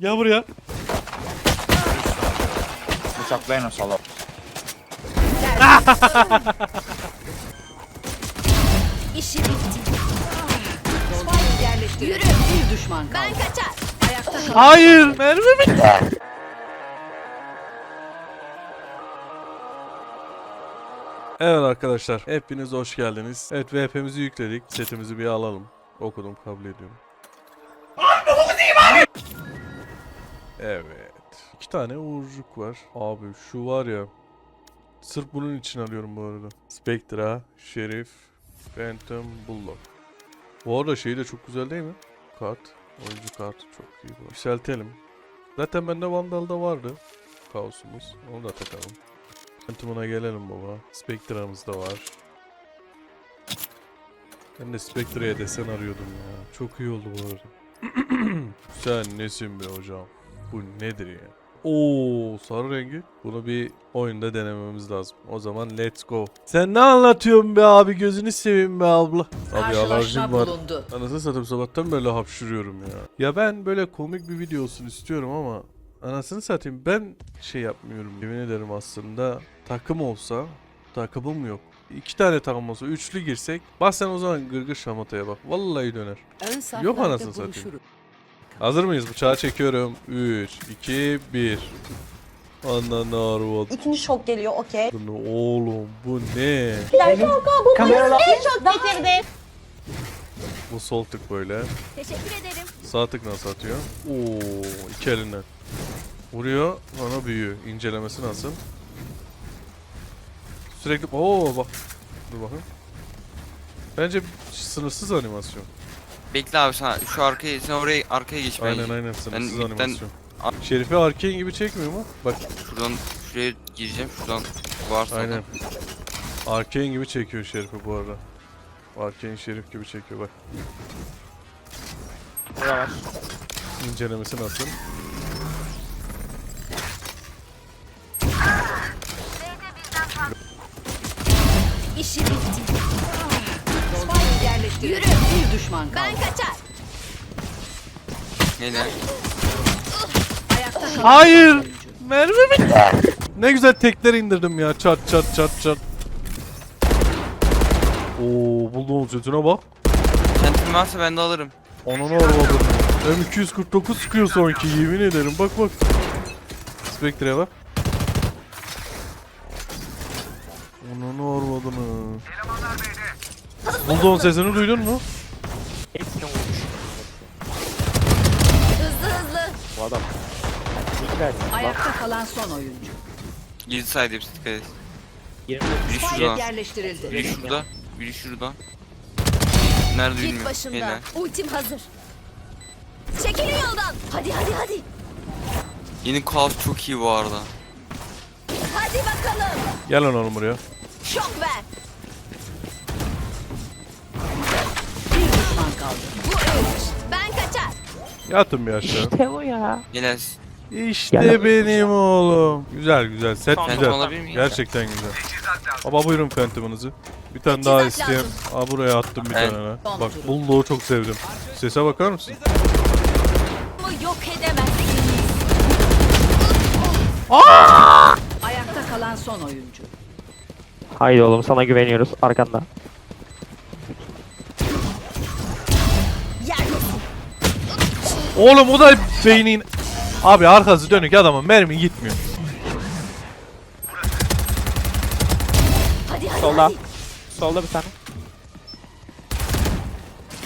Gel buraya. Bıçaklayın o salak. İşi bitti. Spike yerleştirildi. Yürü. Bir düşman kaldı. Ben kaçar. Ayakta Hayır mermi bitti. Evet arkadaşlar hepiniz hoş geldiniz. Evet VP'mizi yükledik. Setimizi bir alalım. Okudum kabul ediyorum. Evet. Tane uğurcuk var. Abi şu var ya. Sırf bunun için alıyorum bu arada. Spectra, Şerif, Phantom, Bulldog. Bu arada şey de çok güzel değil mi? Kart. Oyuncu kartı çok iyi bu. Yükseltelim. Zaten bende Vandal'da vardı. Kaosumuz. Onu da takalım. Phantom'una gelelim baba. Spectra'mız da var. Ben de Spectra'ya desen arıyordum ya. Çok iyi oldu bu arada. Sen nesin be hocam? Bu nedir ya? Oo sarı rengi. Bunu bir oyunda denememiz lazım. O zaman let's go. Sen ne anlatıyorsun be abi? Gözünü seveyim be abla. Abi alerjim var. bulundu. Anasını satayım sabahtan böyle hapşırıyorum ya. Ya ben böyle komik bir video olsun istiyorum ama anasını satayım ben şey yapmıyorum. Yemin ederim aslında takım olsa takımım yok. İki tane takım olsa üçlü girsek bak sen o zaman gırgır şamataya bak. Vallahi döner. Yok anasını satayım. Hazır mıyız? Bıçağı çekiyorum. 3, 2, 1. Ananı arvad. İkinci şok geliyor okey. Oğlum bu ne? Kameralar en çok bitirdi. Bu sol tık böyle. Teşekkür ederim. Sağ tık nasıl atıyor? Oo, iki elinden. Vuruyor, sonra büyüyor. İncelemesi nasıl? Sürekli... Oo bak. Dur bakayım. Bence sınırsız animasyon. Bekle abi sen şu arkaya sen oraya arkaya geç. Aynen aynen sınırsız Ben- animasyon. Şerifi Arkane gibi çekmiyor mu? Bak Şuradan şuraya gireceğim şuradan varsa aynen. Arkane gibi çekiyor Şerifi bu arada. Arkane Şerif gibi çekiyor bak. Burada var. İncelemesi nasıl? İşi bitti. Yürü. Bir düşman kaldı. Ben kaçar. Neler? Ayakta kalan Hayır! Mermi bitti. ne güzel tekler indirdim ya. Çat çat çat çat. Oo bulduğum sütüne bak. Kentim varsa ben de alırım. Ananı arvadım. M249 sıkıyor sanki yemin ederim. Bak bak. Spectre'ye bak. Ananı arvadını. Bulduğun sesini duydun mu? Hepsini vurmuş. Hızlı hızlı. Bu adam. Dikkat. Ayakta kalan son oyuncu. Saydı hepsi dikkat et. 20 Biri şurada. yerleştirildi. Biri şurada. Biri şurada. Nerede Git bilmiyorum. başımdan. Helal. Ultim hazır. Çekilin yoldan. Hadi hadi hadi. Yeni kaos çok iyi bu arada. Hadi bakalım. Gel lan oğlum buraya. Şok ver. Kaldı. Bu. Ben kaçar. Yatın bir aşağı. İşte bu ya. Helal. İşte Gel. benim oğlum. Güzel güzel. Set Phantom güzel. miyim? Gerçekten güzel. Baba buyurun Phantom'ınızı. Bir tane Teçhizat daha isteyen. lazım. Aa buraya attım bir Evet. tane. Son Bak. Bulldog'u çok sevdim. Sese bakar mısın? Bu yok edemezsiniz. Ayakta kalan son oyuncu. Haydi oğlum sana güveniyoruz arkanda. Oğlum o da beynin... Abi arkası dönük adamın mermi gitmiyor. Solda. Solda bir tane.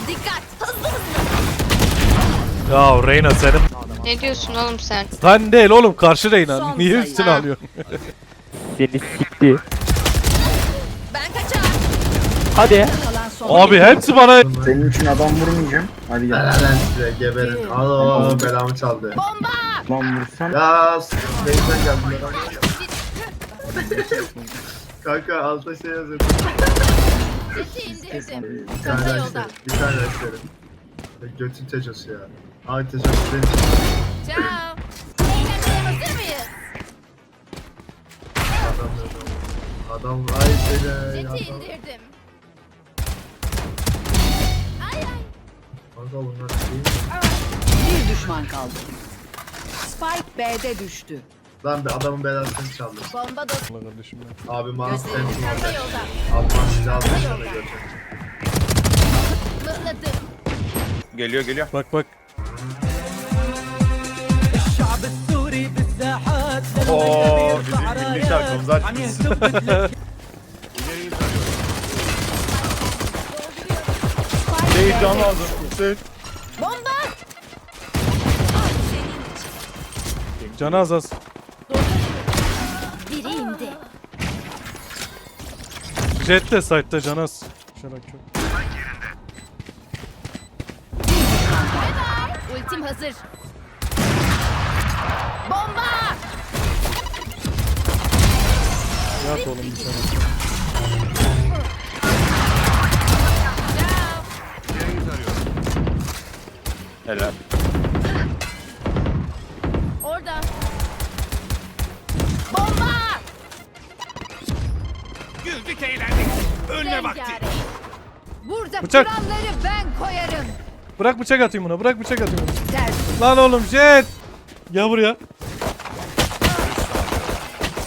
Dikkat. Hızlı hızlı. Ya Reyna senin... Ne diyorsun oğlum sen? Sen değil oğlum karşı Reyna. Son Niye üstüne Ha. alıyorsun? Seni sikti. Ben kaçar. Hadi. Abi hepsi bana... Senin için adam vurmayacağım. Hadi gel. Helal size geberin. Alo belamı çaldı. Bomba. Lan vursan. Ya Beyzen geldi. Kanka altta şey yazıyor. Sesi indirdim. Bir tane Kısa açtı. yolda. Bir tane açtı. Götün tecosu ya. Ay tecosu benim. Ciao. Eğlenmeye hazır mıyız? Adam adam. Adam ay seni. Sesi Adam. indirdim. Bunlar değil? Bir düşman kaldı. Spike B'de düştü. Lan be adamın belasını çaldım. Bomba da Allah kardeşim ya. Abi Temple çanta orada. yolda. Alman silahı dışarı. Mıhladım. Geliyor geliyor. Bak bak. Oo bizim milli şarkımızı açmışsın. Şey can lazım. Hüseyin. Bomba. Canı az az. Biri indi. Jet de site'da canı az. Şuna bak çok. Ultim hazır. Bomba. Yat oğlum bir tane. Helal. Orada. Bomba. Güldük eğlendik. Ölme vakti. Burada Bıçak. kuralları ben koyarım. Bırak bıçak atayım buna. Bırak bıçak atayım buna. Ters. Lan oğlum Jet. Gel buraya.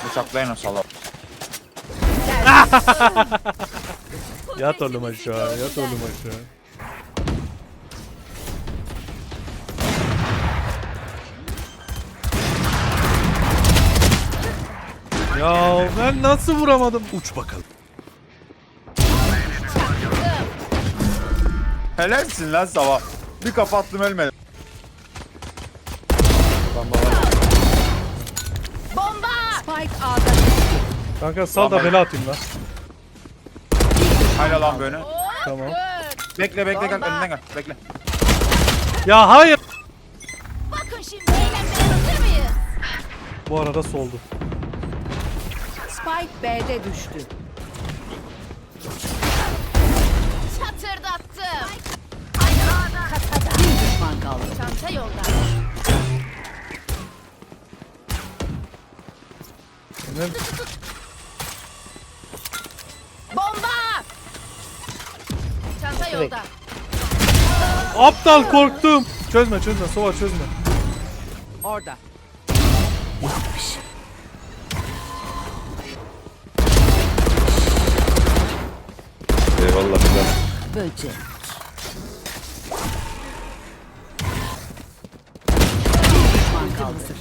Bıçaklayın o salak. Yat oğlum aşağı. Yat oğlum aşağı. Ya ben nasıl vuramadım? Uç bakalım. Helalsin lan sabah. Bir kapattım ölmedim. Bomba. Spike A'da. Kanka sal da bela atayım lan. Hayla lan böyle. Tamam. Bekle bekle gel önünden gel. Bekle. Ya hayır. Bakın şimdi eğlenmeye hazır mıyız? Bu arada soldu. Spike B'de düştü. Çatırdattım. Bir düşman kaldı. Çanta yolda. Ne? Bomba. Çanta yolda. Aptal korktum. Çözme çözme sova çözme. Orada. Eyvallah güzel. Böcek. Bir düşman kaldı.